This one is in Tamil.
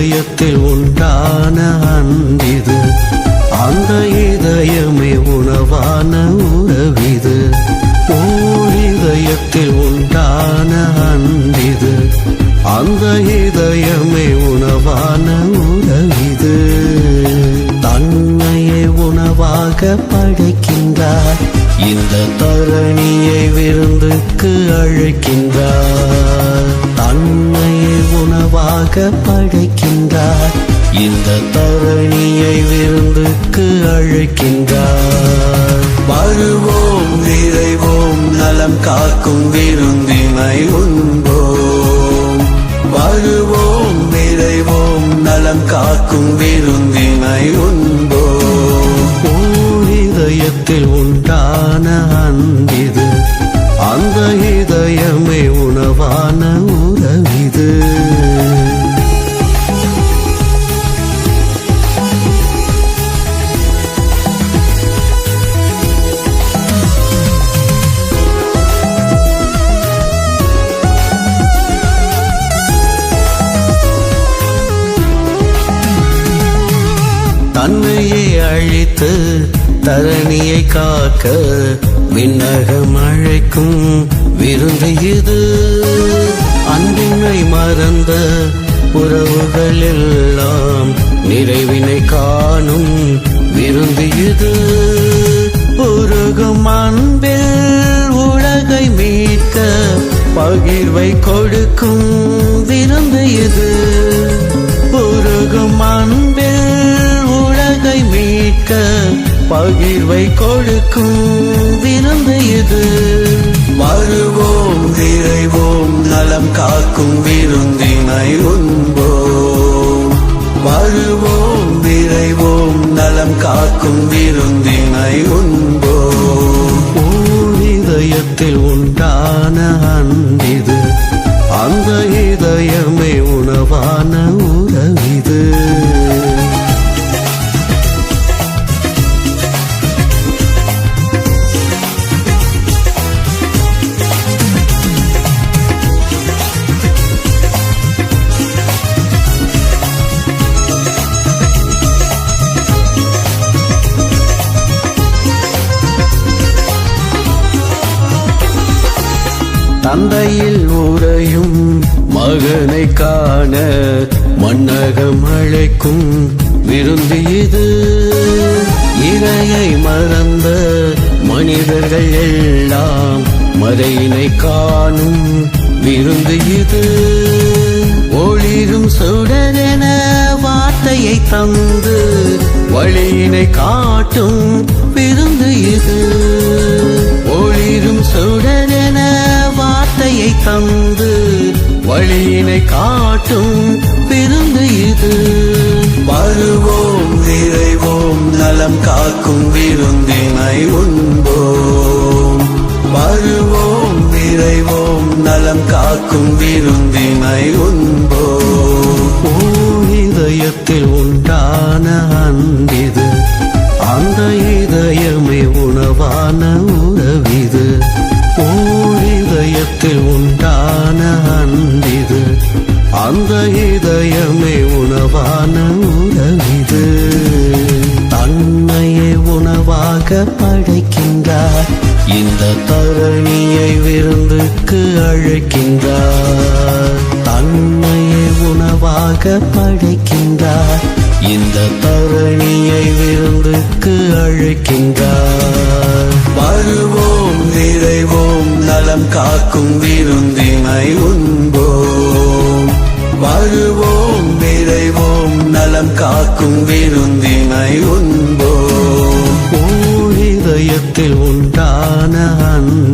இதயத்தில் உண்டான அன்பிது. அந்த இதயமே உணவான உறவிது. ஓர் இதயத்தில் உண்டான அன்பிது. அந்த இதயமே உணவான உறவிது. தன்னையே உணவாக படைக்கின்றார். இந்த தரணியை விருந்துக்கு அழைக்கின்றார். தன்னை உணவாக படைக்கின்றார். இந்த தரணியை விருந்துக்கு அழைக்கின்றார். வருவோம் நிறைவோம் நலம் காக்கும் விருந்தினை உண்போம். வருவோம் நிறைவோம் நலம் காக்கும் விருந்தினை உண்போம். ஓர் இதயத்தில் உண்டான அழித்து தரணியை காக்க விண்ணகம் அழைக்கும் விருந்து இது. அன்பினை மறந்த உறவுகள் எல்லாம் நிறைவினை காணும் விருந்து இது. உருகும் அன்பில் உலகை மீட்க பகிர்வை கொடுக்கும் விருந்து இது. உருகும் அன்பில் மீட்க பகிர்வை கொடுக்கும் விருந்து இது. வருவோம் விரைவோம் நலம் காக்கும் விருந்தினை உண்போம். வருவோம் விரைவோம் நலம் காக்கும் விருந்தினை உண்போம். இதயத்தில் உண்டான அன்பிது அந்த இதயமே உணவான உறவிது தந்தையில் உறையும் மகனை காண மன்னகம் அழைக்கும் விருந்து இது. இறையை மறந்த மனிதர்கள் எல்லாம் மறையினை காணும் விருந்து இது. ஒளிரும் சுடரென வார்த்தையை தந்து வழியினை காட்டும் விருந்து இது. காட்டும் விருந்து இது. வருவோம் நிறைவோம் நலம் காக்கும் விருந்தினை உண்போம். வருவோம் நிறைவோம் நலம் காக்கும் விருந்தினை உண்போம். இதயத்தில் உண்டான அன்பிது அந்த இதயமே உணவான இதயமே உணவான உணவிது தன்னையே உணவாக படைக்கின்றார். இந்த தரணியை விருந்துக்கு அழைக்கின்றார். தன்னையே உணவாக படைக்கின்றார். இந்த தரணியை விருந்துக்கு அழைக்கின்றார். வருவோம் நிறைவோம் நலம் காக்கும் விருந்தினை உண்போம். நலம் காக்கும் விருந்தினை உண்போம். உன் இதயத்தில் உண்டான அன்பு.